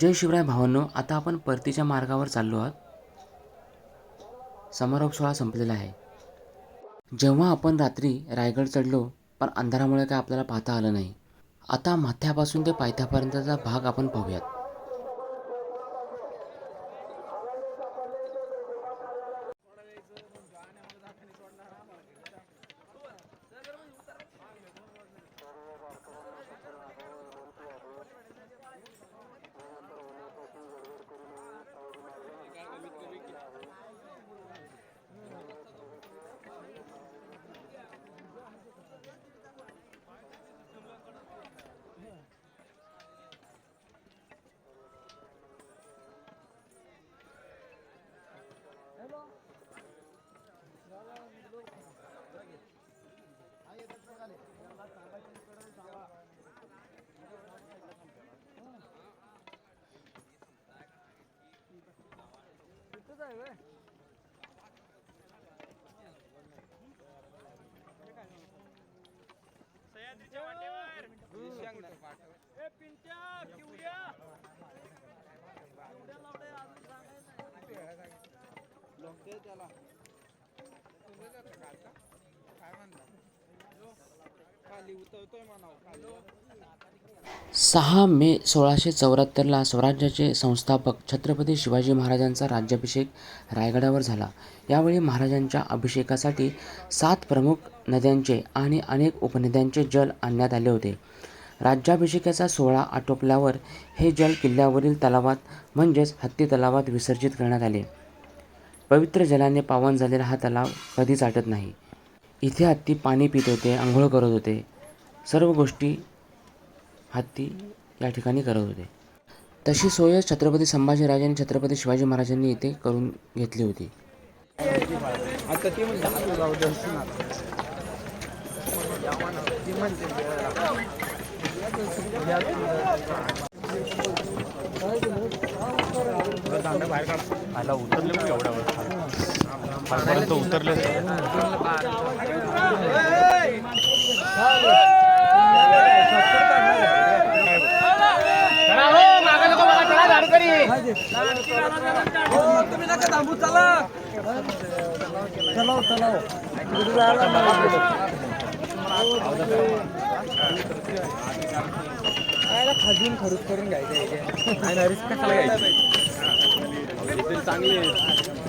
जय शिवराय भावांनो आता आपण परतीच्या मार्गावर चाललो आहोत. समारोप सोहळा संपलेला आहे. जेव्हा आपण रात्री रायगड चढलो पण अंधारामुळे काय आपल्याला पाहता आलं नाही. आता माथ्यापासून ते पायथ्यापर्यंतचा भाग आपण पाहूयात. आहे व्हय सह्याद्रीच्या वाटेवर. ए पिंट्या किवड्या किवड्या लावडे अजून सांगायचं लोकते त्याला. काय म्हणता? खाली उतरतोय म्हणाव खाली. सहा मे सोळाशे चौऱ्याहत्तरला स्वराज्याचे संस्थापक छत्रपती शिवाजी महाराजांचा राज्याभिषेक रायगडावर झाला. यावेळी महाराजांच्या अभिषेकासाठी सात प्रमुख नद्यांचे आणि अनेक उपनद्यांचे जल आणण्यात आले होते. राज्याभिषेकाचा सोहळा आटोपल्यावर हे जल किल्ल्यावरील तलावात म्हणजेच हत्ती तलावात विसर्जित करण्यात आले. पवित्र जलाने पावन झालेला हा तलाव कधीच आटत नाही. इथे हत्ती पाणी पित होते आंघोळ करत होते. सर्व गोष्टी हत्ती या ठिकाणी करत होते. तशी सोय छत्रपती संभाजीराजे आणि छत्रपती शिवाजी महाराजांनी इथे करून घेतली होती. आला उतरले मग एवढ्या तुम्ही नका थांबू चला चलाव चलाव खाजून खरूच करून घ्यायचं रिस्क घ्यायची चांगले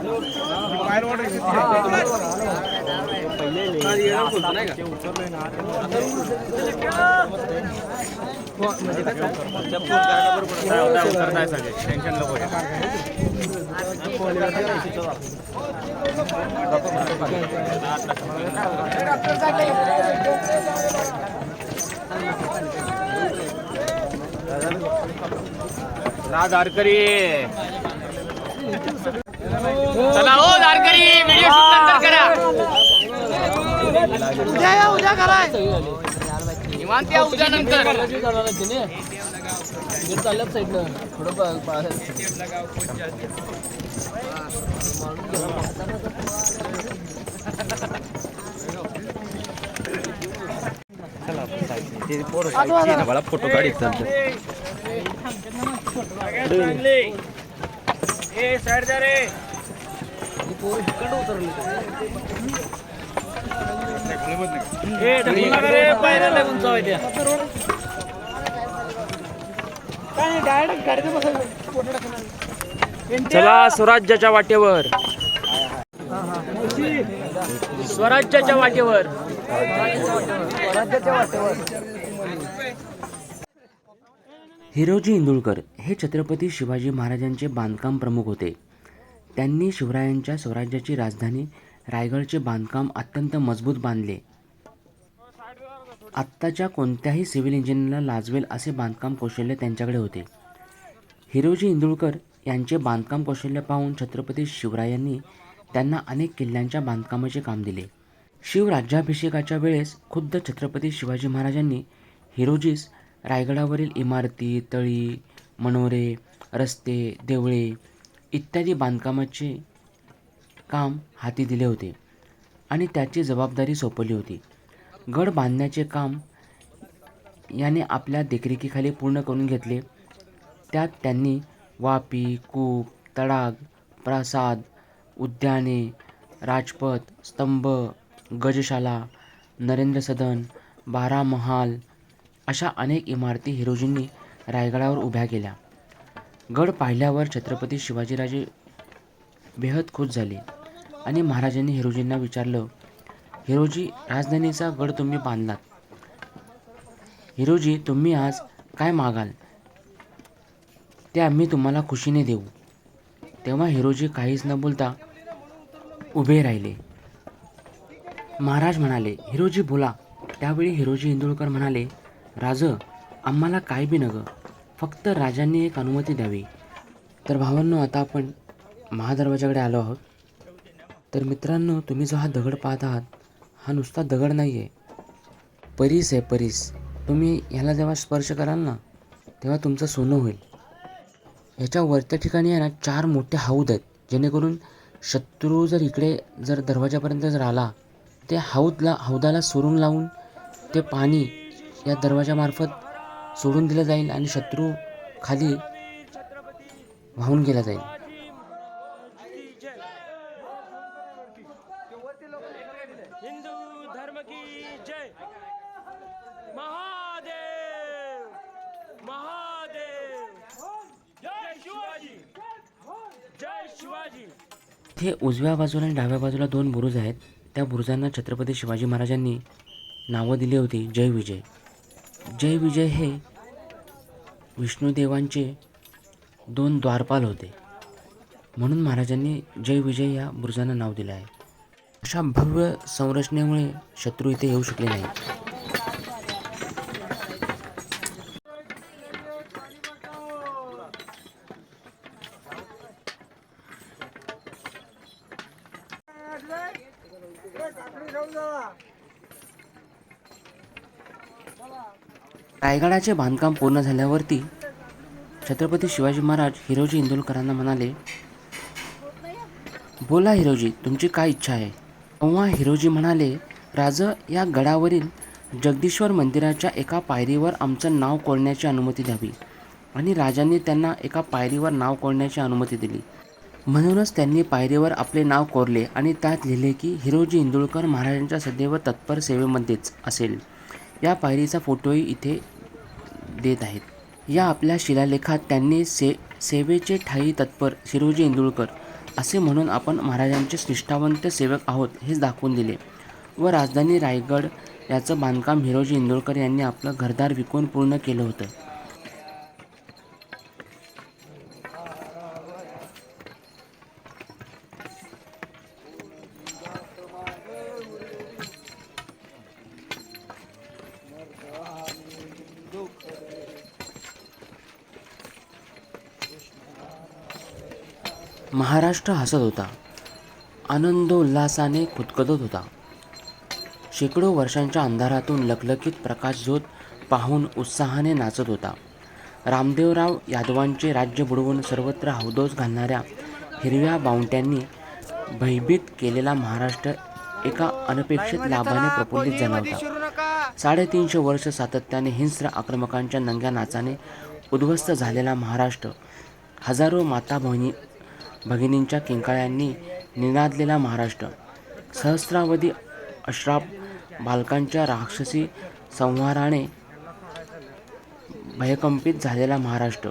फायर वॉटर उतरताय सगळे टेन्शन नको घ्या. दारकरी चला हो दारकरी व्हिडिओ शूट नंतर करा. उद्या या उद्या कराय. निवांत या उद्या नंतर. चालल्यात साईडनं थोडं मला फोटो काढित चालतो बसायचं चला स्वराज्याच्या वाटेवर. स्वराज्याच्या वाटेवर. हिरोजी इंदुळकर हे छत्रपती शिवाजी महाराजांचे बांधकाम प्रमुख होते. त्यांनी शिवरायांच्या स्वराज्याची राजधानी रायगडचे बांधकाम अत्यंत मजबूत बांधले. आत्ताच्या कोणत्याही सिव्हिल इंजिनियरला लाजवेल असे बांधकाम कौशल्य त्यांच्याकडे होते. हिरोजी इंदुळकर यांचे बांधकाम कौशल्य पाहून छत्रपती शिवरायांनी त्यांना अनेक किल्ल्यांच्या बांधकामाचे काम दिले. शिवराज्याभिषेकाच्या वेळेस खुद्द छत्रपती शिवाजी महाराजांनी हिरोजीस रायगडावरील इमारती तळी मनोरे रस्ते देवळे इत्यादी बांधकामाचे काम हाती दिले होते आणि त्याची जबाबदारी सोपवली होती. गड बांधण्याचे काम याने आपल्या देखरेखीखाली पूर्ण करून घेतले. त्यात त्यांनी वापी कूप तडाग प्रासाद उद्याने राजपथ स्तंभ गजशाला नरेंद्र सदन बारा महाल अशा अनेक इमारती हिरोजींनी रायगडावर उभ्या केल्या. गड पाहिल्यावर छत्रपती शिवाजीराजे बेहद खुश झाले आणि महाराजांनी हिरोजींना विचारलं हिरोजी राजधानीचा गड तुम्ही बांधलात. हिरोजी तुम्ही आज काय मागाल? ते आम्ही तुम्हाला खुशीने देऊ. तेव्हा हिरोजी काहीच न बोलता उभे राहिले. महाराज म्हणाले हिरोजी बोला. त्यावेळी हिरोजी इंदुळकर म्हणाले राज आम्हाला काय बी नगं? फक्त राजांनी एक अनुमती द्यावी. तर भावांनो आता आपण महादरवाजाकडे आलो आहोत. तर मित्रांनो तुम्ही जो हा दगड पाहत आहात हा नुसता दगड नाही आहे परीस आहे परीस. तुम्ही ह्याला जेव्हा स्पर्श कराल ना तेव्हा तुमचं सोनं होईल. ह्याच्या वरच्या ठिकाणी आहे ना चार मोठे हौद आहेत. जेणेकरून शत्रू जर इकडे जर दरवाजापर्यंत जर आला ते हौदला हौदाला सोडून लावून ते पाणी या दरवाजामार्फत सोडून दिलं जाईल आणि शत्रू खाली वाहून गेला जाईल. हिंदू धर्म की जय। महादेव। महादेव। जय शिवाजी। जय शिवाजी। इथे उजव्या बाजूला आणि डाव्या बाजूला दोन बुरुज आहेत. त्या बुरुजांना छत्रपती शिवाजी महाराजांनी नावं दिली होती जय विजय. जय विजय हे विष्णुदेवांचे दोन द्वारपाल होते. म्हणून महाराजांनी जय विजय या बुरुजांना नाव दिलं आहे. अशा भव्य संरचनेमुळे शत्रू इथे येऊ शकले नाही रायगडाचे बांधकाम पूर्ण झाल्यावरती छत्रपती शिवाजी महाराज हिरोजी इंदुलकरांना म्हणाले बोला हिरोजी तुमची काय इच्छा आहे? तेव्हा हिरोजी म्हणाले राज या गडावरील जगदीश्वर मंदिराच्या एका पायरीवर आमचं नाव कोरण्याची अनुमती द्यावी. आणि राजांनी त्यांना एका पायरीवर नाव कोरण्याची अनुमती दिली. म्हणूनच त्यांनी पायरीवर आपले नाव कोरले आणि त्यात लिहिले की हिरोजी इंदुळकर महाराजांच्या सदैव तत्पर सेवेमध्येच असेल. या पायरीचा फोटोही इथे देत आहेत. या आपल्या शिलालेखात त्यांनी से सेवेचे ठाई तत्पर शिरोजी इंदुळकर असे म्हणून आपण महाराजांचे निष्ठावंत सेवक आहोत हेच दाखवून दिले. व राजधानी रायगड याचं बांधकाम हिरोजी इंदुळकर यांनी आपलं घरदार विकून पूर्ण केलं होतं. महाराष्ट्र हसत होता. आनंदोल्लासाने खुदकदत होता. शेकडो वर्षांच्या अंधारातून लखलखीत प्रकाश झोत पाहून उत्साहाने नाचत होता. रामदेवराव यादवांचे राज्य बुडवून सर्वत्र हौदोस घालणाऱ्या हिरव्या बावट्यांनी भयभीत केलेला महाराष्ट्र एका अनपेक्षित लाभाने प्रफुल्लित झाला होता. साडेतीनशे वर्ष सातत्याने हिंस्र आक्रमकांच्या नंग्या नाचाने उद्ध्वस्त झालेला महाराष्ट्र हजारो माता बहिणी भगिनींच्या किंकाळ्यांनी निनादलेला महाराष्ट्र. सहस्रावधी अश्राप बालकांच्या राक्षसी संहाराने भयकंपित झालेला महाराष्ट्र.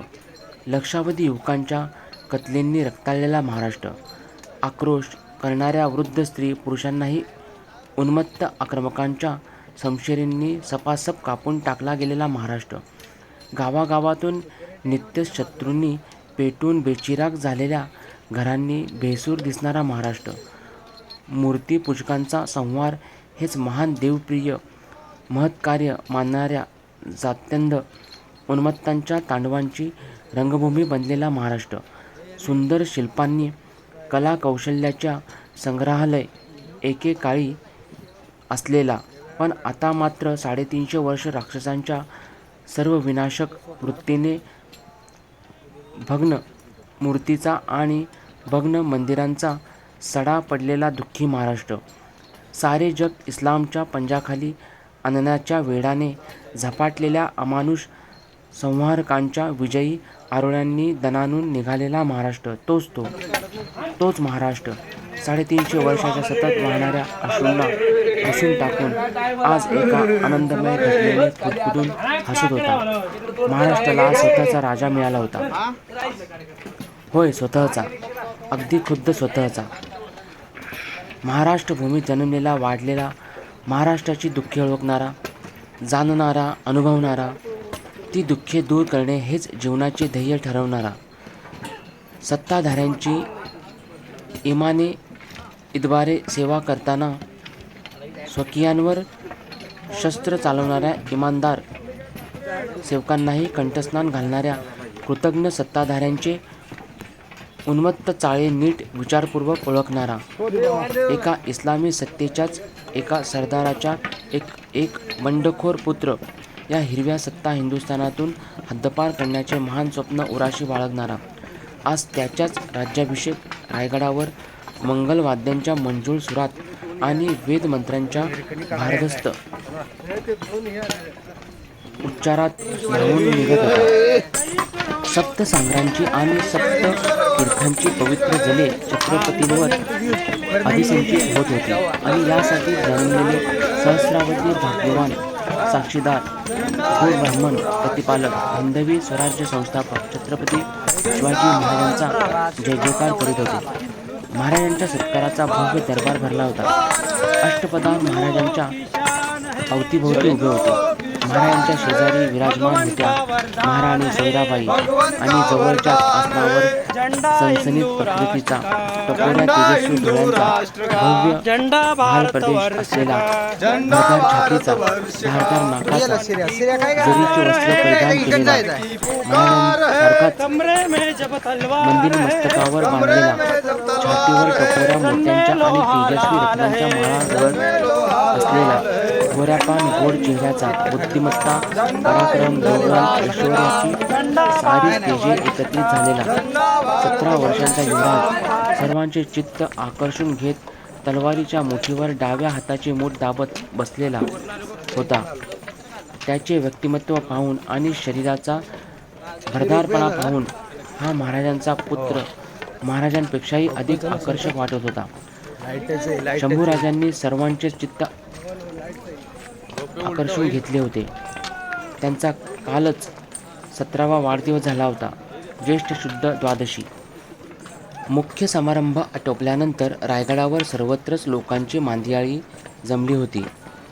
लक्षावधी युवकांच्या कतलींनी रक्ताळलेला महाराष्ट्र. आक्रोश करणाऱ्या वृद्ध स्त्री पुरुषांनाही उन्मत्त आक्रमकांच्या समशेरींनी सपासप कापून टाकला गेलेला महाराष्ट्र. गावागावातून नित्य शत्रूंनी पेटून बेचिराग झालेल्या घरांनी भेसूर दिसणारा महाराष्ट्र. मूर्ती पुष्कांचा संहार हेच महान देवप्रिय महत्कार्य मानणाऱ्या जात्यंध उन्मत्तांच्या तांडवांची रंगभूमी बनलेला महाराष्ट्र. सुंदर शिल्पांनी कला कौशल्याच्या संग्रहालय एकेकाळी असलेला पण आता मात्र साडेतीनशे वर्ष राक्षसांच्या सर्व विनाशक वृत्तीने भग्न मूर्तीचा आणि भग्न मंदिरांचा सडा पडलेला दुःखी महाराष्ट्र. सारे जग इस्लामच्या पंजाखाली आणण्याच्या वेडाने झपाटलेल्या अमानुष संहारकांच्या विजयी आरोळ्यांनी दणानून निघालेला महाराष्ट्र. तोच तो. तोच महाराष्ट्र. साडेतीनशे वर्षाच्या सतत वाहणाऱ्या अश्रूंना हसून टाकून आज एका आनंदमय घटनेने फुटफुटून हसत होता. महाराष्ट्राला आज स्वतःचा राजा मिळाला होता. होय स्वतःचा. अगदी खुद्द स्वतःचा. महाराष्ट्र भूमीत जन्मलेला वाढलेला महाराष्ट्राची दुःखे ओळखणारा जाणणारा अनुभवणारा ती दुःखे दूर करणे हेच जीवनाचे ध्येय ठरवणारा. सत्ताधाऱ्यांची इमाने इद्वारे सेवा करताना स्वकीयांवर शस्त्र चालवणाऱ्या इमानदार सेवकांनाही कंठस्नान घालणाऱ्या कृतज्ञ सत्ताधाऱ्यांचे उन्मत्त चाळे नीट विचारपूर्वक ओळखणारा. एका इस्लामी सत्तेच्याच एका सरदाराच्या एक एक बंडखोर पुत्र या हिरव्या सत्ता हिंदुस्थानातून हद्दपार करण्याचे महान स्वप्न उराशी बाळगणारा. आज त्याच्याच राज्याभिषेक रायगडावर मंगलवाद्यांच्या मंजूळ सुरात आणि वेदमंत्र्यांच्या भारदस्त उच्चारात निघत होता. सप्त सांगरांची आणि सप्त तीर्थांची पवित्र जले छत्रपतींवर अधिसंचित होत होती. आणि यासाठी जाणलेले सहस्रावधी भाग्यवान साक्षीदार थोर ब्राह्मण प्रतिपालक हिंदवी स्वराज्य संस्थापक छत्रपती शिवाजी महाराजांचा जय जयकार करीत होते. महाराजांच्या सत्काराचा भव्य दरबार भरला होता. अष्टपदार महाराजांच्या अवतीभोवती उभे होते. महाराजांच्या शेजारी विराजमान होत्या महाराणी सैराबाई आणि जवळच्या आसनावर सनसनीत प्रकृतीचा टपोऱ्या तेजस्वी डोळ्यांचा भव्य भाल प्रदेश असलेला भरदार छातीचा धारदार नाकाचा जरीचे वस्त्र परिधान केलेला महाराजांसारखाच मंदिर मस्तकावर बांधलेला छातीवर टपोऱ्या मोत्यांच्या आणि तेजस्वी रत्नांच्या माळा जवळ असलेला गोऱ्यापान गोड चेहऱ्याचा बुद्धिमत्ता पराक्रम गौरव ऐश्वर्याची सारी तेजे एकत्रित झालेला सतरा वर्षांचा युवराज सर्वांचे चित्त आकर्षून घेत तलवारीच्या मुठीवर डाव्या हाताची मूठ दाबत बसलेला होता. त्याचे व्यक्तिमत्व पाहून आणि शरीराचा भरदारपणा पाहून हा महाराजांचा पुत्र महाराजांपेक्षाही अधिक आकर्षक वाटत होता. शंभूराजांनी सर्वांचे चित्त आकर्षून घेतले होते. त्यांचा कालच सतरावा वाढदिवस झाला होता. ज्येष्ठ शुद्ध द्वादशी. मुख्य समारंभ आटोपल्यानंतर रायगडावर सर्वत्रच लोकांची मांदियाळी जमली होती.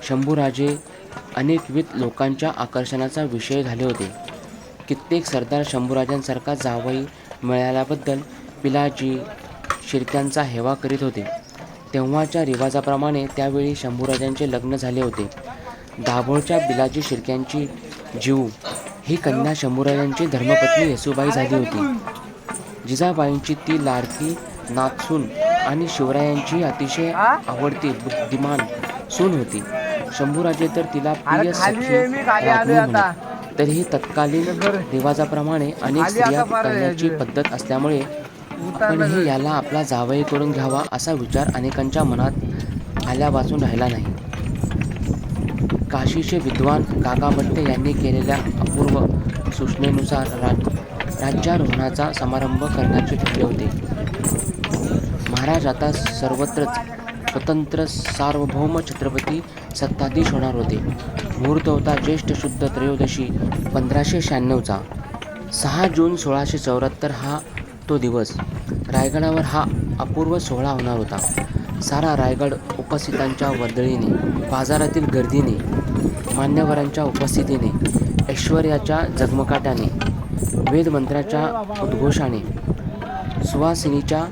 शंभूराजे अनेकविध लोकांच्या आकर्षणाचा विषय झाले होते. कित्येक सरदार शंभूराजांसारखा जावई मिळाल्याबद्दल पिलाजी शिरक्यांचा हेवा करीत होते. तेव्हाच्या रिवाजाप्रमाणे त्यावेळी शंभूराजांचे लग्न झाले होते. दाभोळच्या बिलाजी शिर्क्यांची जीव ही कन्या शंभूराजांची धर्मपत्नी येसुबाई झाली होती. जिजाबाईंची ती लाडकी नाथसून आणि शिवरायांची अतिशय आवडती बुद्धिमान सून होती. शंभूराजे तर तिला प्रिय सखी तरीही तत्कालीन रिवाजाप्रमाणे अनेक स्त्रिया करण्याची पद्धत असल्यामुळे आपणही याला आपला जावई करून घ्यावा असा विचार अनेकांच्या मनात आल्यापासून राहिला नाही. काशीचे विद्वान काका भट्टे यांनी केलेल्या अपूर्व सूचनेनुसार राज राज्यारोहणाचा समारंभ करण्याचे ठरले होते. महाराज आता सर्वत्रच स्वतंत्र सार्वभौम छत्रपती सत्ताधीश होणार होते. मुहूर्त होता ज्येष्ठ शुद्ध त्रयोदशी पंधराशे शहाण्णवचा. सहा जून सोळाशे चौऱ्याहत्तर हा तो दिवस रायगडावर हा अपूर्व सोहळा होणार होता. सारा रायगड उपस्थितांच्या वर्दळीने बाजारातील गर्दीने मान्यवरांच्या उपस्थितीने ऐश्वर्याच्या जगमगाटाने वेदमंत्राच्या उद्घोषाने सुवासिनीच्या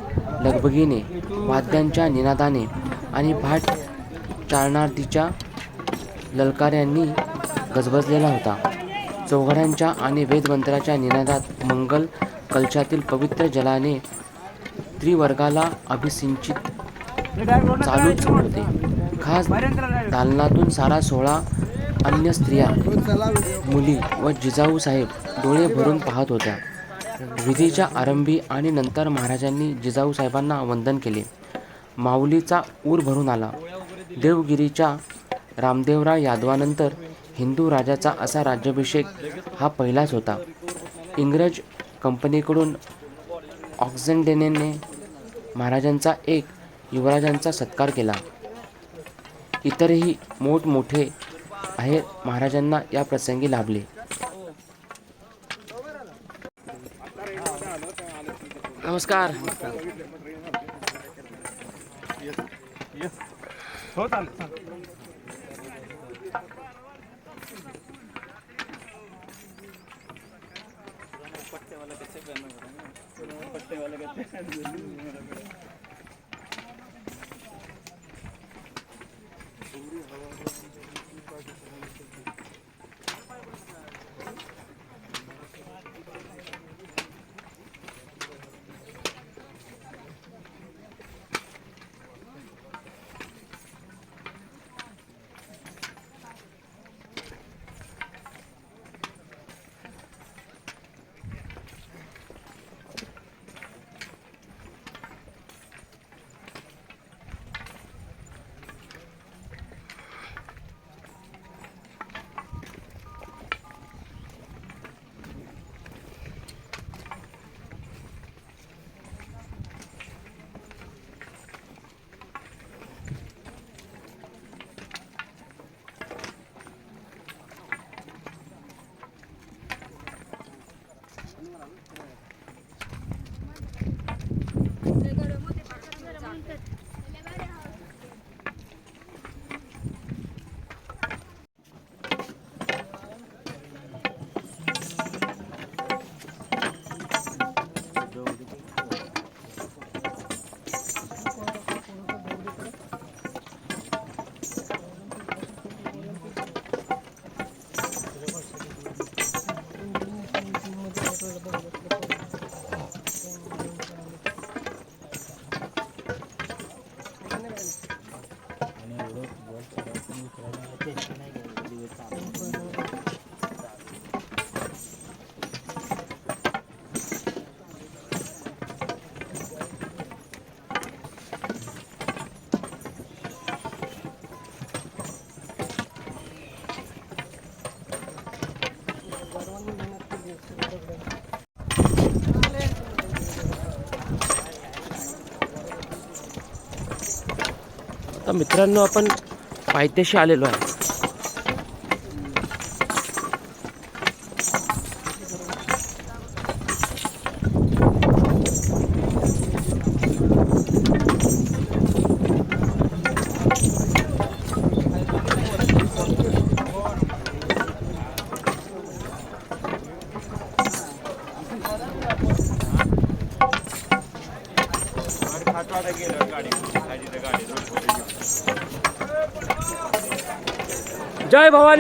लगबगीने वाद्यांच्या निनादाने आणि भाट चारणार्थीच्या ललकाऱ्यांनी गजबजलेला होता. चौघड्यांच्या आणि वेदमंत्राच्या निनादात मंगल कलशातील पवित्र जलाने त्रिवर्गाला अभिसिंचित चालूच होते. खास दालनातून सारा सोळा अन्य स्त्रिया मुली व जिजाऊ साहेब डोळे भरून पाहत होत्या. विधीच्या आरंभी आणि नंतर महाराजांनी जिजाऊ साहेबांना वंदन केले. माऊलीचा ऊर भरून आला. देवगिरीच्या रामदेवराव यादवानंतर हिंदू राजाचा असा राज्याभिषेक हा पहिलाच होता. इंग्रज कंपनीकडून ऑक्झेंडेनेने महाराजांचा एक युवराजांचा सत्कार केला. इतरही मोठमोठे आहे महाराजांना या प्रसंगी लाभले. नमस्कार. हो, पट्टे वाले का तर मित्रांनो आपण पायथ्याशी आलेलो आहे.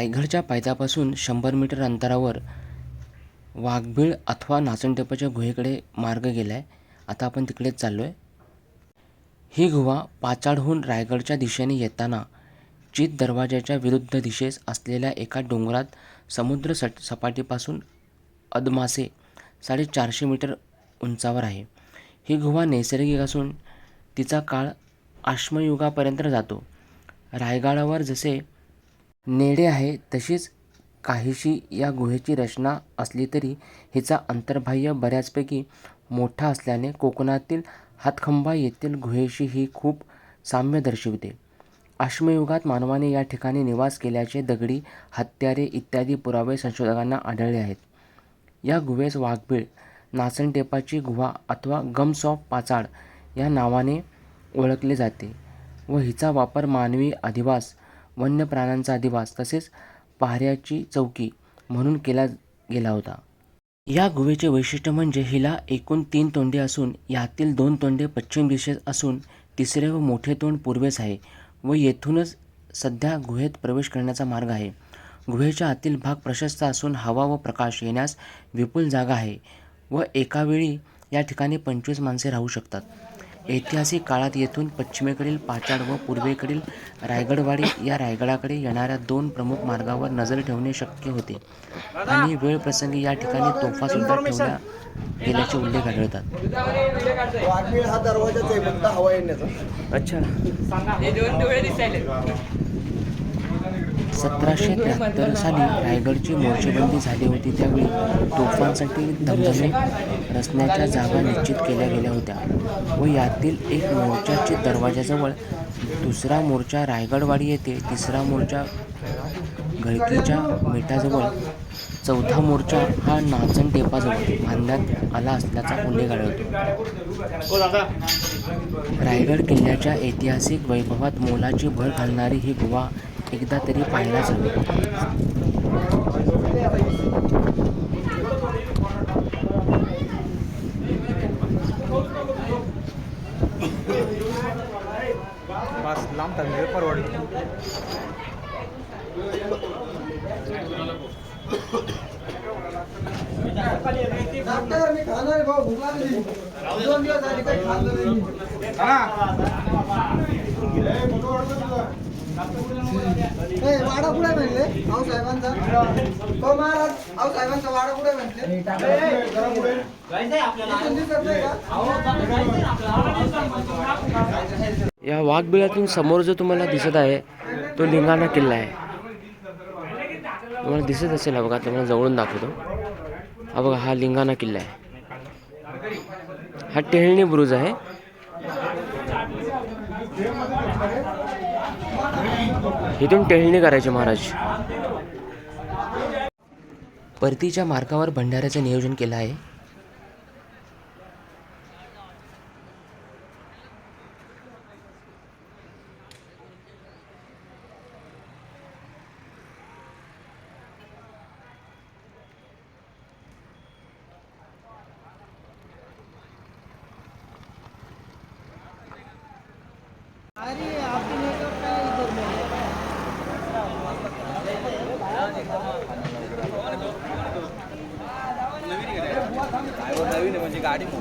रायगडच्या पायथ्यापासून शंभर मीटर अंतरावर वाघबीळ अथवा नाचणटेपाच्या गुहेकडे मार्ग गेला आहे आता आपण तिकडेच चाललो आहे ही गुहा पाचाडहून रायगडच्या दिशेने येताना चित दरवाजाच्या विरुद्ध दिशेस असलेल्या एका डोंगरात समुद्र सट सपाटीपासून अदमासे साडेचारशे मीटर उंचावर आहे. ही गुहा नैसर्गिक असून तिचा काळ आश्मयुगापर्यंत जातो. रायगडावर जसे नेडे आहे तशीच काहीशी या गुहेची रचना असली तरी हिचा अंतर्बाह्य बऱ्याचपैकी मोठा असल्याने कोकणातील हातखंबा येथील गुहेशी ही खूप साम्य दर्शविते. अश्मयुगात मानवाने या ठिकाणी निवास केल्याचे दगडी हत्यारे इत्यादी पुरावे संशोधकांना आढळले आहेत. या गुहेस वाघबीळ नाचणटेपाची गुहा अथवा गम्स ऑफ पाचाड या नावाने ओळखले जाते व हिचा वापर मानवी अधिवास वन्य प्राण्यांचा अधिवास तसेच पहाऱ्याची चौकी म्हणून केला गेला होता. या गुहेचे वैशिष्ट्य म्हणजे हिला एकूण तीन तोंडे असून यातील दोन तोंडे पश्चिम दिशेत असून तिसरे व मोठे तोंड पूर्वेस आहे व येथूनच सध्या गुहेत प्रवेश करण्याचा मार्ग आहे. गुहेच्या आतील भाग प्रशस्त असून हवा व प्रकाश येण्यास विपुल जागा आहे व एकावेळी या ठिकाणी पंचवीस माणसे राहू शकतात. ऐतिहासिक काळात येथून पश्चिमेकडील पाचाड व पूर्वेकडील रायगडवाडी या रायगडाकडे येणाऱ्या दोन प्रमुख मार्गावर नजर ठेवणे शक्य होते. आणि वेळ प्रसंगी या ठिकाणी तोफा सुद्धा ठेवल्या गेल्याचे उल्लेख आढळतात. वाघबीळ हा दरवाजाच आहे फक्त हवा येण्याचा. अच्छा हे दोन डोळे दिसायले सतराशे त्र्याहत्तर साली रायगडची मोर्चेबंदी झाली होती. त्यावेळी तोफांसाठी धमधमे रचण्याच्या जागा निश्चित केल्या गेल्या होत्या व यातील एक मोर्चाची दरवाजाजवळ दुसरा मोर्चा रायगडवाडी येथे तिसरा मोर्चा घळकीच्या बेटाजवळ चौथा मोर्चा हा नाचण टेपाजवळ बांधण्यात आला असल्याचा उल्लेख आढळतो. रायगड किल्ल्याच्या ऐतिहासिक वैभवात मोलाची भर घालणारी ही गुहा एकदा तरी पाहायलाच हवी बस लांब टाकले परवडी वाडा कुठे म्हणले? आऊ साहेबांचा. हो महाराज आऊ साहेबांचा वाडा कुठे म्हणले? या वाघबिळातून समोर जो तुम्हाला दिसत आहे तो लिंगाणा किल्ला आहे. तुम्हाला दिसत असेल हा बघा तुम्हाला जवळून दाखवतो. हा बघा हा लिंगाणा किल्ला आहे. हा टेहळणी बुरुज आहे. इथून टेहळणी करायची महाराज. परतीच्या मार्गावर भंडाऱ्याचं नियोजन केलं आहे अरे आपकी नेटवर्क का इधर में नवीन आहे